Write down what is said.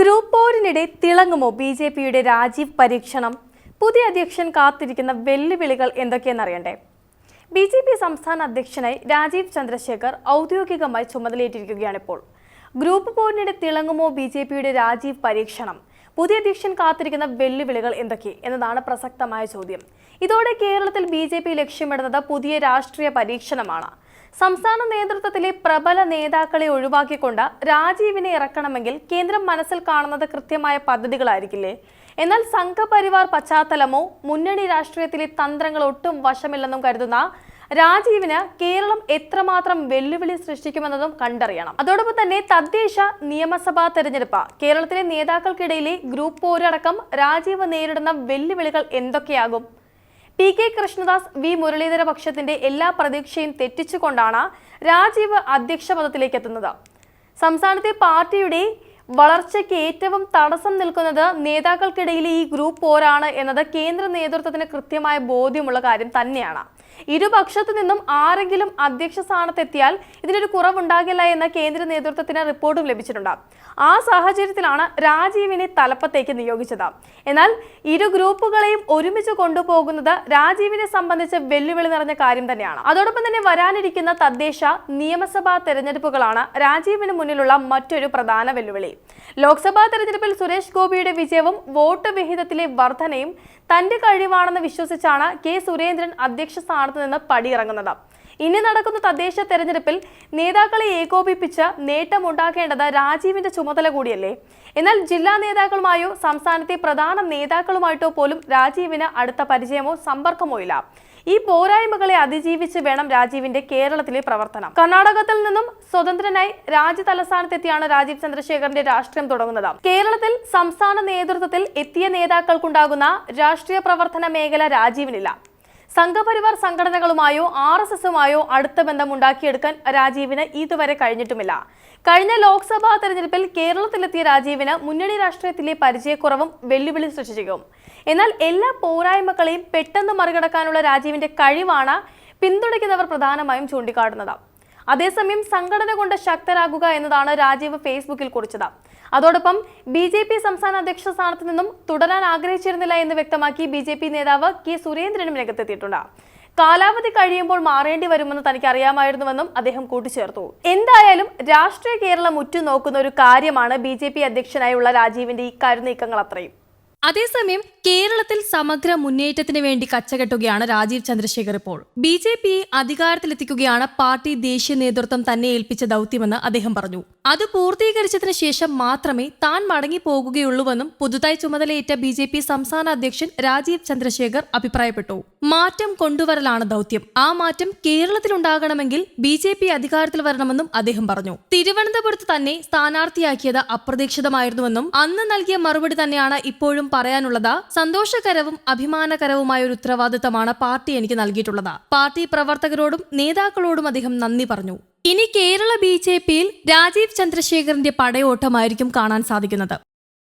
Group പോരിനിടെ തിളങ്ങുമോ B J പിയുടെ രാജീവ് പരീക്ഷണം? പുതിയ അധ്യക്ഷൻ കാത്തിരിക്കുന്ന വെല്ലുവിളികൾ എന്തൊക്കെയെന്നറിയണ്ടേ? ബി ജെ പി സംസ്ഥാന അധ്യക്ഷനായി രാജീവ് ചന്ദ്രശേഖർ ഔദ്യോഗികമായി ചുമതലയേറ്റിരിക്കുകയാണിപ്പോൾ. ഗ്രൂപ്പ് പോരിനിടെ തിളങ്ങുമോ ബി ജെ പിയുടെ രാജീവ് പരീക്ഷണം? പുതിയ അധ്യക്ഷൻ കാത്തിരിക്കുന്ന വെല്ലുവിളികൾ എന്തൊക്കെ എന്നതാണ് പ്രസക്തമായ ചോദ്യം. ഇതോടെ കേരളത്തിൽ ബി ജെ പി ലക്ഷ്യമിടുന്നത് പുതിയ രാഷ്ട്രീയ പരീക്ഷണമാണ്. സംസ്ഥാന നേതൃത്വത്തിലെ പ്രബല നേതാക്കളെ ഒഴിവാക്കിക്കൊണ്ട് രാജീവിനെ ഇറക്കണമെങ്കിൽ കേന്ദ്രം മനസ്സിൽ കാണുന്നത് കൃത്യമായ പദ്ധതികളായിരിക്കില്ലേ? എന്നാൽ സംഘപരിവാർ പശ്ചാത്തലമോ മുന്നണി രാഷ്ട്രീയത്തിലെ തന്ത്രങ്ങൾ ഒട്ടും വശമില്ലെന്നും കരുതുന്ന രാജീവിന് കേരളം എത്രമാത്രം വെല്ലുവിളി സൃഷ്ടിക്കുമെന്നതും കണ്ടറിയണം. അതോടൊപ്പം തന്നെ തദ്ദേശ നിയമസഭാ തെരഞ്ഞെടുപ്പ്. കേരളത്തിലെ നേതാക്കൾക്കിടയിലെ ഗ്രൂപ്പ് പോരടക്കം രാജീവ് നേരിടുന്ന വെല്ലുവിളികൾ എന്തൊക്കെയാകും? P K Krishnadas V Muraleedhara പക്ഷത്തിന്റെ എല്ലാ പ്രതീക്ഷയും തെറ്റിച്ചുകൊണ്ടാണ് രാജീവ് അധ്യക്ഷ പദത്തിലേക്ക് എത്തുന്നത്. സംസ്ഥാനത്തെ പാർട്ടിയുടെ വളർച്ചയ്ക്ക് ഏറ്റവും തടസ്സം നിൽക്കുന്നത് നേതാക്കൾക്കിടയിൽ ഈ ഗ്രൂപ്പ് പോരാണ് എന്നത് കേന്ദ്ര നേതൃത്വത്തിന് കൃത്യമായ ബോധ്യമുള്ള കാര്യം തന്നെയാണ്. ഇരുപക്ഷത്തു നിന്നും ആരെങ്കിലും അധ്യക്ഷ സ്ഥാനത്തെത്തിയാൽ ഇതിനൊരു കുറവുണ്ടാകില്ല എന്ന കേന്ദ്ര നേതൃത്വത്തിന് റിപ്പോർട്ടും ലഭിച്ചിട്ടുണ്ട്. ആ സാഹചര്യത്തിലാണ് രാജീവിനെ തലപ്പത്തേക്ക് നിയോഗിച്ചത്. എന്നാൽ ഇരു ഗ്രൂപ്പുകളെയും ഒരുമിച്ച് കൊണ്ടുപോകുന്നത് രാജീവിനെ സംബന്ധിച്ച് വെല്ലുവിളി നിറഞ്ഞ കാര്യം തന്നെയാണ്. അതോടൊപ്പം തന്നെ വരാനിരിക്കുന്ന തദ്ദേശ നിയമസഭാ തെരഞ്ഞെടുപ്പുകളാണ് രാജീവിന് മുന്നിലുള്ള മറ്റൊരു പ്രധാന വെല്ലുവിളി. ലോക്സഭാ തെരഞ്ഞെടുപ്പിൽ സുരേഷ് ഗോപിയുടെ വിജയവും വോട്ട് വിഹിതത്തിലെ വർധനയും തന്റെ കഴിവാണെന്ന് വിശ്വസിച്ചാണ് കെ സുരേന്ദ്രൻ അധ്യക്ഷ സ്ഥാനത്ത് നിന്ന് പടിയിറങ്ങുന്നത്. ഇനി നടക്കുന്ന തദ്ദേശ തെരഞ്ഞെടുപ്പിൽ നേതാക്കളെ ഏകോപിപ്പിച്ച് നേട്ടമുണ്ടാക്കേണ്ടത് രാജീവിന്റെ ചുമതല കൂടിയല്ലേ? എന്നാൽ ജില്ലാ നേതാക്കളുമായോ സംസ്ഥാനത്തെ പ്രധാന നേതാക്കളുമായിട്ടോ പോലും രാജീവിന് അടുത്ത പരിചയമോ സമ്പർക്കമോ ഇല്ല. ഈ പോരായ്മകളെ അതിജീവിച്ച് വേണം രാജീവിന്റെ കേരളത്തിലെ പ്രവർത്തനം. കർണാടകത്തിൽ നിന്നും സ്വതന്ത്രനായി രാജ്യ തലസ്ഥാനത്തെത്തിയാണ് രാജീവ് ചന്ദ്രശേഖറിന്റെ രാഷ്ട്രീയം തുടങ്ങുന്നത്. കേരളത്തിൽ സംസ്ഥാന നേതൃത്വത്തിൽ എത്തിയ നേതാക്കൾക്കുണ്ടാകുന്ന രാഷ്ട്രീയ പ്രവർത്തന മേഖല രാജീവിനില്ല. സംഘപരിവാർ സംഘടനകളുമായോ ആർ എസ് എസുമായോ അടുത്ത ബന്ധമുണ്ടാക്കിയെടുക്കാൻ രാജീവിന് ഇതുവരെ കഴിഞ്ഞിട്ടുമില്ല. കഴിഞ്ഞ ലോക്സഭാ തെരഞ്ഞെടുപ്പിൽ കേരളത്തിലെത്തിയ രാജീവിന് മുന്നണി രാഷ്ട്രീയത്തിലെ പരിചയക്കുറവും വെല്ലുവിളി സൃഷ്ടിച്ചിരിക്കും എന്നാൽ എല്ലാ പോരായ്മകളെയും പെട്ടെന്ന് മറികടക്കാനുള്ള രാജീവിന്റെ കഴിവാണ് പിന്തുണയ്ക്കുന്നവർ പ്രധാനമായും ചൂണ്ടിക്കാട്ടുന്നത്. അതേസമയം സംഘടന കൊണ്ട് ശക്തരാകുക എന്നതാണ് രാജീവ് ഫേസ്ബുക്കിൽ കുറിച്ചത്. അതോടൊപ്പം ബി ജെ പി സംസ്ഥാന അധ്യക്ഷ സ്ഥാനത്ത് നിന്നും തുടരാൻ ആഗ്രഹിച്ചിരുന്നില്ല എന്ന് വ്യക്തമാക്കി ബി ജെ പി നേതാവ് കെ സുരേന്ദ്രനും രംഗത്തെത്തിയിട്ടുണ്ട്. കാലാവധി കഴിയുമ്പോൾ മാറേണ്ടി വരുമെന്ന് തനിക്ക് അറിയാമായിരുന്നുവെന്നും അദ്ദേഹം കൂട്ടിച്ചേർത്തു. എന്തായാലും രാഷ്ട്രീയ കേരളം ഉറ്റുനോക്കുന്ന ഒരു കാര്യമാണ് ബി ജെ പി അധ്യക്ഷനായുള്ള രാജീവിന്റെ ഈ കരുനീക്കങ്ങൾ അത്രയും. അതേസമയം കേരളത്തിൽ സമഗ്ര മുന്നേറ്റത്തിന് വേണ്ടി കച്ചകെട്ടുകയാണ് രാജീവ് ചന്ദ്രശേഖർ ഇപ്പോൾ. ബി ജെ പിയെ അധികാരത്തിലെത്തിക്കുകയാണ് പാർട്ടി ദേശീയ നേതൃത്വം തന്നെ ഏൽപ്പിച്ച ദൗത്യമെന്ന് അദ്ദേഹം പറഞ്ഞു. അത് പൂർത്തീകരിച്ചതിന് ശേഷം മാത്രമേ താൻ മടങ്ങി പോകുകയുള്ളൂവെന്നും പുതുതായി ചുമതലയേറ്റ ബി ജെ പി സംസ്ഥാന അധ്യക്ഷൻ രാജീവ് ചന്ദ്രശേഖർ അഭിപ്രായപ്പെട്ടു. മാറ്റം കൊണ്ടുവരലാണ് ദൗത്യം. ആ മാറ്റം കേരളത്തിലുണ്ടാകണമെങ്കിൽ ബി ജെ പി അധികാരത്തിൽ വരണമെന്നും അദ്ദേഹം പറഞ്ഞു. തിരുവനന്തപുരത്ത് തന്നെ സ്ഥാനാർത്ഥിയാക്കിയത് അപ്രതീക്ഷിതമായിരുന്നുവെന്നും അന്ന് നൽകിയ മറുപടി തന്നെയാണ് ഇപ്പോഴും പറയാനുള്ളത് സന്തോഷകരവും അഭിമാനകരവുമായ ഒരു ഉത്തരവാദിത്തമാണ് പാർട്ടി എനിക്ക് നൽകിയിട്ടുള്ളത്. പാർട്ടി പ്രവർത്തകരോടും നേതാക്കളോടും അദ്ദേഹം നന്ദി പറഞ്ഞു. ഇനി കേരള ബി ജെ പിയിൽ രാജീവ് ചന്ദ്രശേഖറിന്റെ പടയോട്ടമായിരിക്കും കാണാൻ സാധിക്കുന്നത്.